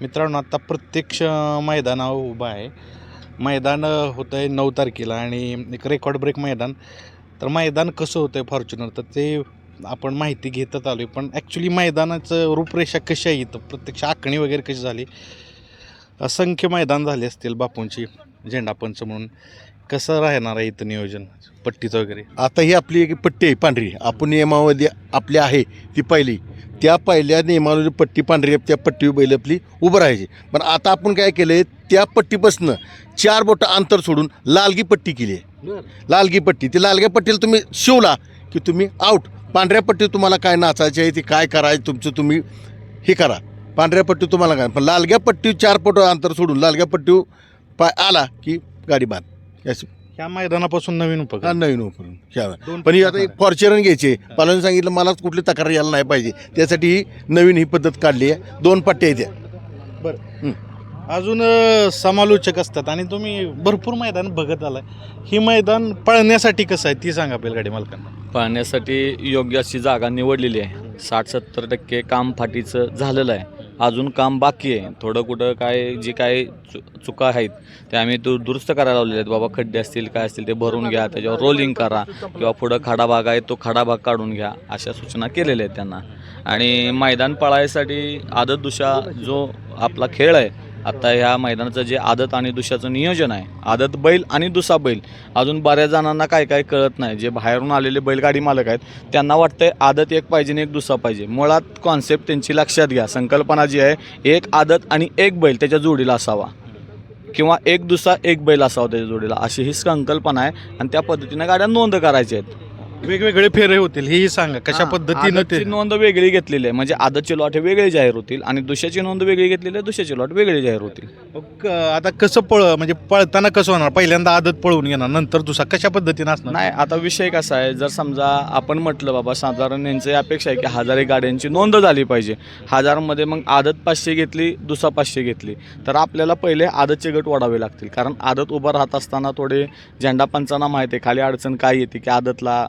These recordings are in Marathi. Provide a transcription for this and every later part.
मित्रांनो आता प्रत्यक्ष मैदानावर उभा आहे. मैदान होतं आहे नऊ तारखेला आणि एक रेकॉर्ड ब्रेक मैदान. तर मैदान कसं होतं आहे फॉर्च्युनर तर ते आपण माहिती घेतच आलो आहे पण ॲक्च्युली मैदानाचं रूपरेषा कशी आहे इथं? प्रत्यक्ष आखणी वगैरे कशी झाली? असंख्य मैदान झाले असतील बापूंची झेंडापंच म्हणून. कसं राहणार आहे इथं नियोजन? पट्टीचं वगैरे. आता ही आपली एक पट्टी आहे पांढरी. आपण नियमावली आपली आहे ती पहिली. त्या पहिल्या नियमावली पट्टी पांढरी त्या पट्टीवर बैल आपली उभं राहायची. पण आता आपण काय केलं आहे त्या पट्टीपासनं चार बोटं अंतर सोडून लालगी पट्टी केली आहे. लालगी पट्टी. ती लालग्या पट्टीला तुम्ही शिवला की तुम्ही आउट पांढऱ्या पट्टी तुम्हाला काय नाचायचे आहे ती काय करायचं तुमचं तुम्ही हे करा. पांढऱ्या पट्टी तुम्हाला काय? पण लालग्या पट्टी चार बोट अंतर सोडून लालग्या पट्टी पाय आला की गाडी बाद अशी ह्या मैदानापासून नवीन हा उपक्रम. नवीन घ्यावा दोन पण ही आता एक फॉर्च्युनर घ्यायचे. पालन सांगितलं मला कुठली तक्रार यायला नाही पाहिजे. त्यासाठी ही नवीन ही पद्धत काढली आहे. दोन पट्ट्या आहेत त्या. अजून अ, समालोचक असतात आणि तुम्ही भरपूर मैदान बघत आलाय. ही मैदान पळण्यासाठी कसं आहे ती सांगा बैलगाडी मालकांना. पाहण्यासाठी योग्य अशी जागा निवडलेली आहे. साठ सत्तर टक्के काम फाटीचं झालेलं आहे. अजून काम बाकी आहे. थोडं कुठं काय जे काय चु चुका आहेत ते आम्ही दु दुरुस्त करायला लावलेले आहेत. बाबा खड्डे असतील काय असतील ते भरून घ्या त्याच्यावर रोलिंग करा किंवा पुढं खडा भाग आहे तो खडा भाग काढून घ्या अशा सूचना केलेल्या आहेत त्यांना. आणि मैदान पळायसाठी आदत दुशा जो आपला खेळ आहे आता ह्या मैदानाचं जे आदत आणि दुशाचं नियोजन आहे आदत बैल आणि दुसा बैल अजून बऱ्याच जणांना काय काय कळत नाही. जे बाहेरून आलेले बैलगाडी मालक आहेत त्यांना वाटतंय आदत एक पाहिजे आणि एक दुसा पाहिजे. मुळात कॉन्सेप्ट त्यांची लक्षात घ्या. संकल्पना जी आहे एक आदत आणि एक बैल त्याच्या जोडीला असावा. किंवा एक दुसा एक बैल असावा त्याच्या जोडीला. अशी ही संकल्पना आहे आणि त्या पद्धतीनं गाड्या नोंद करायच्या आहेत. वेगवेगळे फेरे होतील हेही सांगा. कशा हां, पद्धतीनं ते आदतची नोंद वेगळी घेतलेली आहे. म्हणजे आदतचे लॉट हे वेगळे जाहीर होतील आणि दुसऱ्याची नोंद वेगळी घेतलेली आहे दुसऱ्याचे लॉट वेगळे जाहीर होतील. आता कसं पळ म्हणजे पळताना कसं होणार? पहिल्यांदा आदत पळवून घेणार नंतर दुसरा कशा पद्धतीनं असणार? नाही आता विषय कसा आहे जर समजा आपण म्हटलं बाबा साधारण यांची अपेक्षा आहे की हजार एक गाड्यांची नोंद झाली पाहिजे. हजारमध्ये मग आदत पाचशे घेतली दुसरा पाचशे घेतली. तर आपल्याला पहिले आदतचे गट वाढावे लागतील. कारण आदत उभं राहत असताना थोडे झेंडा पंचांना माहिती आहे खाली अडचण काय येते की आदतला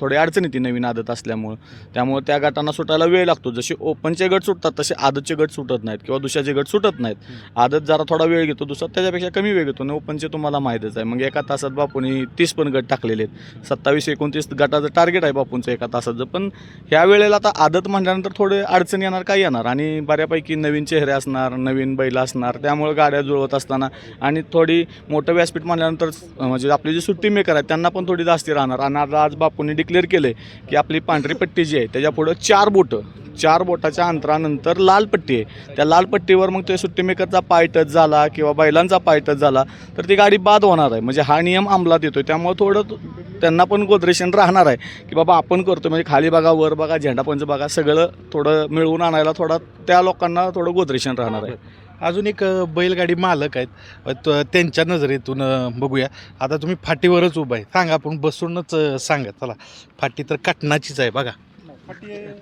थोडी अडचण येते नवीन आदत असल्यामुळं. त्यामुळे त्या गटांना सुटायला वेळ लागतो. जसे ओपनचे गट सुटतात तसे आदतचे गट सुटत नाहीत किंवा दुसऱ्याचे गट सुटत नाहीत. आदत जरा थोडा वेळ घेतो दुसरा त्याच्यापेक्षा कमी वेळ घेतो. आणि ओपनचे तुम्हाला माहीतच आहे. मग एका तासात बापूंनी तीस पण गट टाकलेले आहेत. सत्तावीस एकोणतीस गटाचं टार्गेट आहे बापूंचं एका तासाचं. पण ह्या वेळेला आता आदत म्हटल्यानंतर थोडे अडचण येणार काय येणार? आणि बऱ्यापैकी नवीन चेहरे असणार नवीन बैल असणार. त्यामुळे गाड्या जुळवत असताना आणि थोडी मोठं व्यासपीठ म्हणल्यानंतर अं, म्हणजे आपले जे सुट्टी मेकर आहेत त्यांना पण थोडी जास्ती राहणार. आणि आता आज बापूंनी डिक्लेअर केलं आहे की आपली पांढरी पट्टी जी आहे त्याच्या पुढं चार बोटं. चार बोटाच्या अंतरानंतर लाल पट्टी आहे. त्या लाल पट्टीवर मग ते सुट्टीमेकरचा पाय टच झाला किंवा बैलांचा पाय टच झाला तर ती गाडी बाद होणार आहे. म्हणजे हा नियम अंमलात येतो त्यामुळे थोडं त्यांना पण गोदरेशन राहणार आहे की बाबा आपण करतो म्हणजे खाली बघा वर बघा झेंडापंच बघा सगळं थोडं मिळवून आणायला थोडा त्या लोकांना थोडं गोदरेशन राहणार आहे. अजून एक बैलगाडी मालक आहेत. त- त्यांच्या नजरेतून बघूया. आता तुम्ही फाटीवरच उभा आहे. सांगा आपण बसूनच सांगा. चला. फाटी तर कटनाचीच आहे बघा.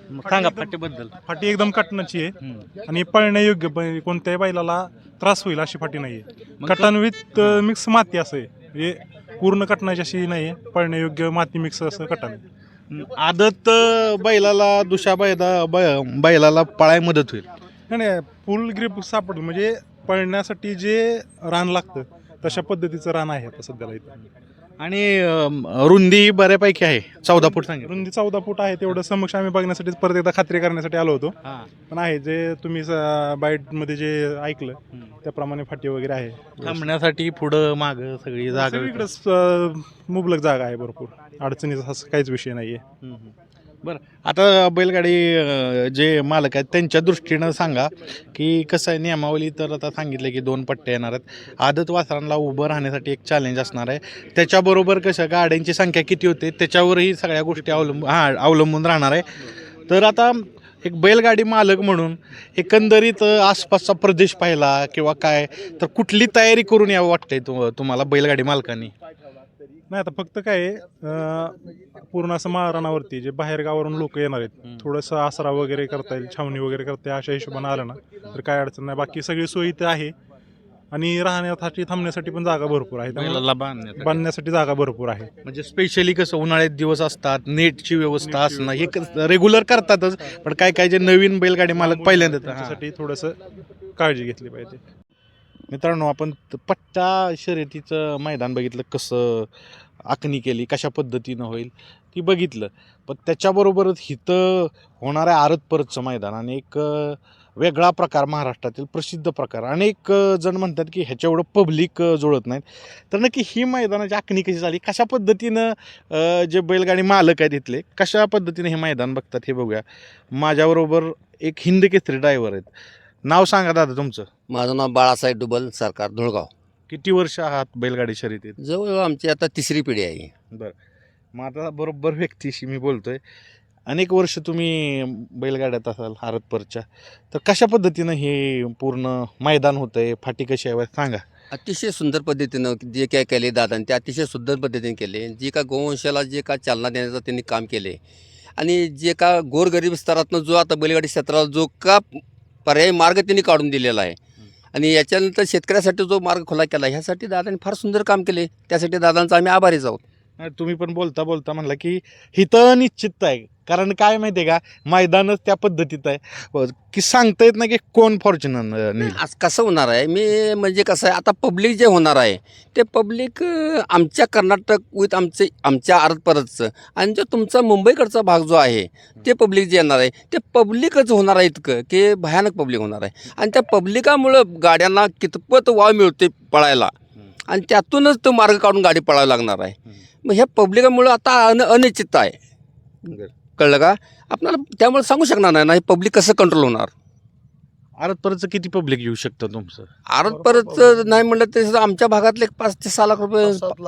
मग सांगा फाटीबद्दल. फाटी एकदम कटनाची आहे. हम्म. आणि पळण्यायोग्य कोणत्याही बैलाला त्रास होईल अशी फाटी नाही आहे कटन विथ मिक्स माती असं आहे. म्हणजे पूर्ण कटनाची अशी नाही आहे पळण्यायोग्य माती मिक्स असं कटन. आदत अ, बैलाला दुसऱ्या बैला बै- बैलाला पळाय मदत होईल. नाही नाही फुल ग्रिप सापडेल. म्हणजे पळण्यासाठी जे रान लागतं तशा पद्धतीचं रान आहे आता सध्याला इथं. आणि रुंदी बऱ्यापैकी आहे. चौदा फूट सांगितलं. रुंदी चौदा फूट आहे तेवढं समक्ष आम्ही बघण्यासाठी परत एकदा खात्री करण्यासाठी आलो होतो. पण आहे जे तुम्ही बाईटमध्ये जे ऐकलं त्याप्रमाणे फाटी वगैरे आहे. थांबण्यासाठी पुढं माग सगळी जागा सगळीकडेच अं, मुबलक जागा आहे भरपूर. अडचणीचा असं काहीच विषय नाही आहे हम्म. बरं आता बैलगाडी अ, जे मालक आहेत त्यांच्या दृष्टीनं सांगा की कसं आहे नियमावली तर आता सांगितलं की दोन पट्टे येणार आहेत. आदत वासरांना उभं राहण्यासाठी एक चॅलेंज असणार आहे. त्याच्याबरोबर कसं गाड्यांची संख्या किती होते त्याच्यावरही सगळ्या गोष्टी अवलंब हां अवलंबून राहणार आहे. तर आता एक बैलगाडी मालक म्हणून एकंदरीत अ, आसपासचा प्रदेश पाहिला किंवा काय तर कुठली तयारी करून यावं वाटतंय तु तुम्हाला बैलगाडी मालकांनी? नाही आता फक्त काय आहे, अं, पूर्ण असं माळरानावरती जे बाहेर गावावरून लोक येणार आहेत थोडंसं आसरा वगैरे करता येईल छावणी वगैरे करता येईल अशा हिशोबाने आलं ना तर काय अडचण नाही बाकी सगळी सोयी इथं आहे आणि राहण्यासाठी थांबण्यासाठी पण जागा भरपूर आहे त्यामुळे बैलाला बांधण्यासाठी. बांधण्यासाठी जागा भरपूर आहे म्हणजे स्पेशली कसं उन्हाळ्यात दिवस असतात नेटची व्यवस्था असणं हे रेग्युलर करतातच पण काय काय जे नवीन बैलगाडी मालक पहिल्यांदा. हां. त्याच्यासाठी थोडंसं काळजी घेतली पाहिजे मित्रांनो आपण पट्टा शर्यतीचं मैदान बघितलं कसं आखणी केली कशा पद्धतीनं होईल ती बघितलं. पण त्याच्याबरोबरच इथं होणाऱ्या आरत परतचं मैदान आणि एक वेगळा प्रकार महाराष्ट्रातील प्रसिद्ध प्रकार. अनेक जण म्हणतात की ह्याच्या एवढं पब्लिक जुळत नाहीत. तर नक्की ही मैदानाची आखणी कशी झाली? कशा पद्धतीनं जे बैलगाडी मालक आहेत इथले कशा पद्धतीनं हे मैदान बघतात हे बघूया. माझ्याबरोबर एक हिंद केसरी ड्रायव्हर आहेत. नाव सांगा दादा तुमचं. माझं नाव बाळासाहेब डुबल सरकार धुळगाव. किती वर्ष आहात बैलगाडी शर्यतीत? जवळजवळ आमची आता तिसरी पिढी आहे. मग आता बरोबर व्यक्तीशी मी बोलतोय. अनेक वर्ष तुम्ही बैलगाड्यात असाल हारतपरच्या. तर कशा पद्धतीनं हे पूर्ण मैदान होतंय? फाटी कशी आहे? सांगा. अतिशय सुंदर पद्धतीनं जे काय केले दादांनी ते अतिशय सुंदर पद्धतीने केले. जे का गोवंशाला जे का चालना देण्याचं त्यांनी काम केले. आणि जे का गोरगरीब स्तरातनं जो आता बैलगाडी क्षेत्राला जो का पर्यायी मार्ग त्यांनी काढून दिलेला आहे. आणि याच्यानंतर शेतकऱ्यासाठी जो मार्ग खुला केला ह्यासाठी दादांनी फार सुंदर काम केले. त्यासाठी दादांचा आम्ही आभारीच आहोत. तुम्ही पण बोलता बोलता म्हणला की हिथं निश्चित आहे. कारण काय माहिती आहे का? मैदानच त्या पद्धतीत आहे. की सांगता येत नाही की कोण फॉर्च्युनर नेईल आज कसं होणार आहे? मी म्हणजे कसं आहे आता पब्लिक जे होणार आहे ते पब्लिक आमच्या कर्नाटक विथ आमचे आमच्या आरत परतचं आणि जो तुमचा मुंबईकडचा भाग जो आहे ते पब्लिक जे येणार आहे ते पब्लिकच होणार आहे इतकं की भयानक पब्लिक होणार आहे. आणि त्या पब्लिकामुळं गाड्यांना कितपत वाव मिळते पळायला आणि त्यातूनच तो मार्ग काढून गाडी पळायला लागणार आहे. मग ह्या पब्लिकामुळं आता अन अनिश्चित आहे. कळलं का? आपल्याला त्यामुळे सांगू शकणार नाही ना हे पब्लिक कसं कंट्रोल होणार? आरतपरचं किती पब्लिक येऊ शकतं तुमचं? आरत परत नाही म्हणलं ते सुद्धा आमच्या भागातले एक पाच ते सहा लाख रुपये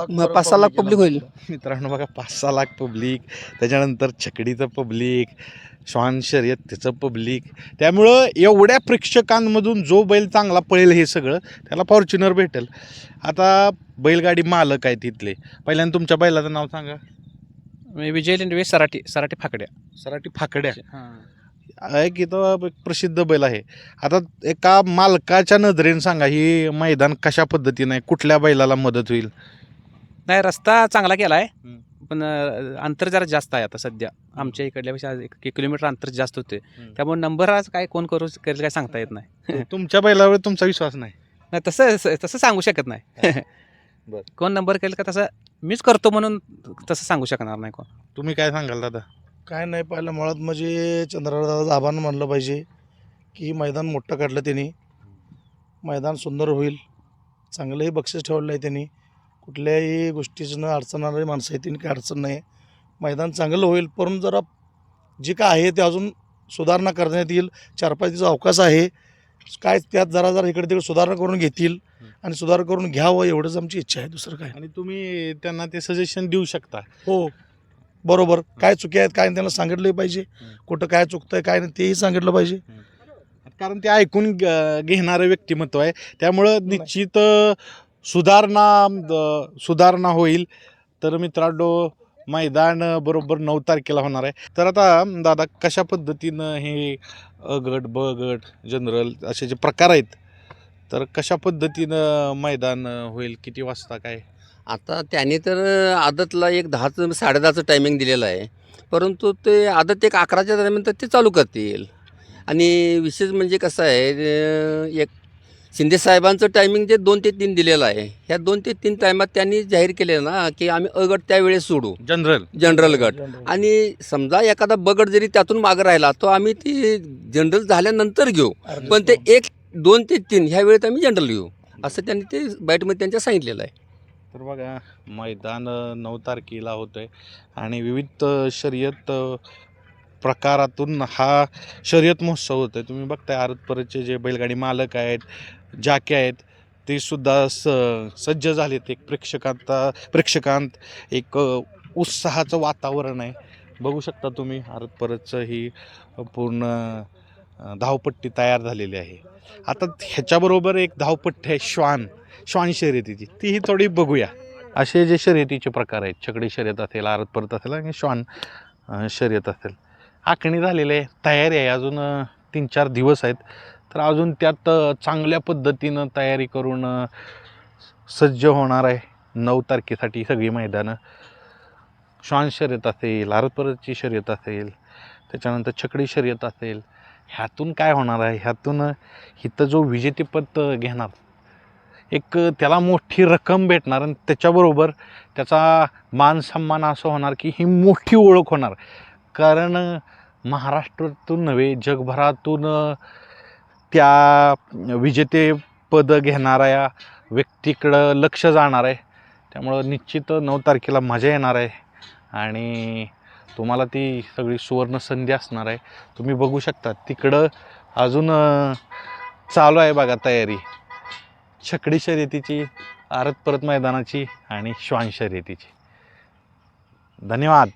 म- पाच सहा लाख पब्लिक होईल. मित्रांनो बघा पाच सहा लाख पब्लिक त्याच्यानंतर छकडीचं पब्लिक श्वान शर्यत त्याचं पब्लिक त्यामुळं एवढ्या प्रेक्षकांमधून जो बैल चांगला पळेल हे सगळं त्याला फॉर्च्युनर भेटेल. आता बैलगाडी मालक आहेत तिथले पहिल्यांदा तुमच्या बैलाचं नाव सांगा. मी विजय लेंडवे सराटी सराटी फाकड्या. सराटी फाकड्या. एक इथं एक प्रसिद्ध बैल आहे. आता एका मालकाच्या नजरेने सांगा ही मैदान कशा पद्धतीनं आहे? कुठल्या बैलाला मदत होईल? नाही रस्ता चांगला केला आहे. पण अं, अंतर जरा जास्त आहे आता सध्या. आमच्या इकडल्यापेक्षा एक एक किलोमीटर अंतर जास्त होते हम्म. त्यामुळे नंबर आज काय कोण करू करेल काय सांगता येत नाही. तुमच्या बैलावर तुमचा विश्वास नाही? नाही तसं तसं सांगू शकत नाही. बरं. कोण नंबर केलं का तसं मीच करतो म्हणून तसं सांगू शकणार नाही कोण. तुम्ही काय सांगाल दादा? काय नाही पहिलं मुळात म्हणजे चंद्रदादा आभार मानलं पाहिजे की मैदान मोठं काढलं त्यांनी. मैदान सुंदर होईल. चांगलंही बक्षीस ठेवलं आहे त्यांनी. कुठल्याही गोष्टीचं अडचणारी माणसं आहेत त्यांनी काही अडचण नाही. मैदान चांगलं होईल परंतु जरा जे काय आहे ते अजून सुधारणा करण्यात येईल. चार पाच दिवस अवकाश आहे. काय त्यात जरा जरा इकडे तिकडे सुधारणा करून घेतील आणि सुधार करून घ्यावं एवढंच आमची इच्छा आहे. दुसरं काय आणि तुम्ही त्यांना ते सजेशन देऊ शकता. हो. बरोबर. काय चुकी आहेत काय नाही त्यांना सांगितलं पाहिजे. कुठं काय चुकतंय काय नाही तेही सांगितलं पाहिजे. कारण ते ऐकून घेणारं व्यक्तिमत्व आहे. त्यामुळं निश्चित सुधारणा सुधारणा होईल. तर मित्रांनो मैदान बरोबर नऊ तारखेला होणार आहे. तर आता दादा कशा पद्धतीनं हे अ गट ब गट जनरल असे जे प्रकार आहेत तर कशा पद्धतीनं मैदान होईल? किती वाजता काय? आता त्याने तर आदतला एक दहाचं साडेदहाचं टायमिंग दिलेलं आहे. परंतु ते आदत एक अकराच्या दरम्यान तर ते चालू करतील. आणि विशेष म्हणजे कसं आहे एक शिंदे साहेबांचं टायमिंग जे दोन ते तीन दिलेलं आहे ह्या दोन ते तीन टायमात त्यांनी जाहीर केले ना की आम्ही अ गट त्यावेळेस सोडू. जनरल. जनरल गट. आणि समजा एखादा बगट जरी त्यातून मागं राहिला तो आम्ही ती जनरल झाल्यानंतर घेऊ. पण ते एक दोन ते तीन ह्या वेळेत आम्ही जनरल घेऊ. असं त्यांनी ते बाईटमध्ये त्यांच्या सांगितलेलं आहे. तर बघा मैदान नऊ तारखेला होतं आहे आणि विविध शर्यत प्रकारातून हा शर्यत महोत्सव होतो आहे तुम्ही बघताय आरतपरचे जे बैलगाडी मालक आहेत जाके आहेत ते सुद्धा स सज्ज झालेत. एक प्रेक्षकांत प्रेक्षकांत एक उत्साहाचं वातावरण आहे. बघू शकता तुम्ही आरतपरचं ही पूर्ण धावपट्टी तयार झालेली आहे. आता ह्याच्याबरोबर एक धावपट्टी आहे श्वान. श्वान शर्यतीची. तीही थोडी बघूया. असे जे शर्यतीचे प्रकार आहेत छकडी शर्यत असेल आरत परत असेल आणि श्वान शर्यत असेल. आखणी झालेली आहे तयारी आहे अजून तीन चार दिवस आहेत. तर अजून त्यात चांगल्या पद्धतीनं तयारी करून सज्ज होणार आहे. नऊ तारखेसाठी सगळी मैदानं. श्वान शर्यत असेल आरतपरतची शर्यत असेल त्याच्यानंतर छकडी शर्यत असेल. ह्यातून काय होणार आहे? ह्यातून इथं जो विजेतेपद घेणार एक त्याला मोठी रक्कम भेटणार आणि त्याच्याबरोबर त्याचा मान सन्मान असं होणार की ही मोठी ओळख होणार. कारण महाराष्ट्रातून नव्हे जगभरातून त्या त्या विजेतेपद घेणाऱ्या व्यक्तीकडं लक्ष जाणार आहे. त्यामुळं निश्चित नऊ तारखेला मजा येणार आहे. आणि तुम्हाला ती सगळी सुवर्ण संधी असणार आहे. तुम्ही बघू शकता तिकडं अजून चालू आहे बघा तयारी. छकडी शर्यतीची आरत परत मैदानाची आणि श्वान शर्यतीची धन्यवाद.